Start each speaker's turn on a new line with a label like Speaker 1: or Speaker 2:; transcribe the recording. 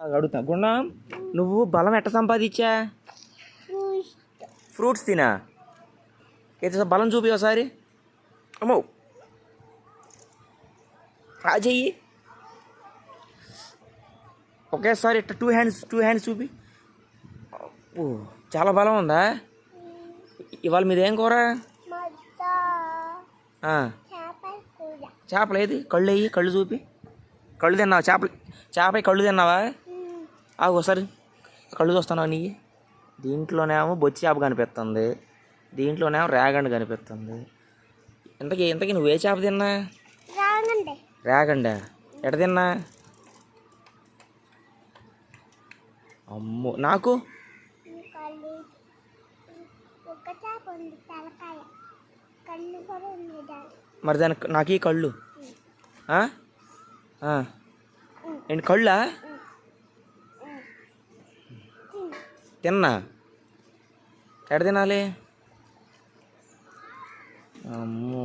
Speaker 1: అడుగుతా. గుణ నువ్వు బలం ఎట్ట సంపాదించా? ఫ్రూట్స్ తినా? అయితే బలం చూపి ఒకసారి. అమ్మో. ఆ చెయ్యి. ఒకేసారి ఇట్ట టూ హ్యాండ్స్ టూ హ్యాండ్స్ చూపి. ఓ చాలా బలం ఉందా? ఇవాళ మీదేం కూర? చేపలు ఏది? కళ్ళు వేయి కళ్ళు చూపి. కళ్ళు తిన్నావా? చేపలు చేప కళ్ళు తిన్నావా? ఆ ఒకసారి. కళ్ళు చూస్తున్నావు నీ? దీంట్లోనేమో బొచ్చి చేప కనిపిస్తుంది. దీంట్లోనేమో రేగండి కనిపిస్తుంది. ఇంతకీ ఇంతకీ నువ్వు ఏ చేప తిన్నా?
Speaker 2: రాగండి.
Speaker 1: ఎట తిన్నా? అమ్మో నాకు? మరి దానికి నాకు ఈ కళ్ళు. ఏంటి కళ్ళా? తిన్నా ఎట తినాలి అమ్మో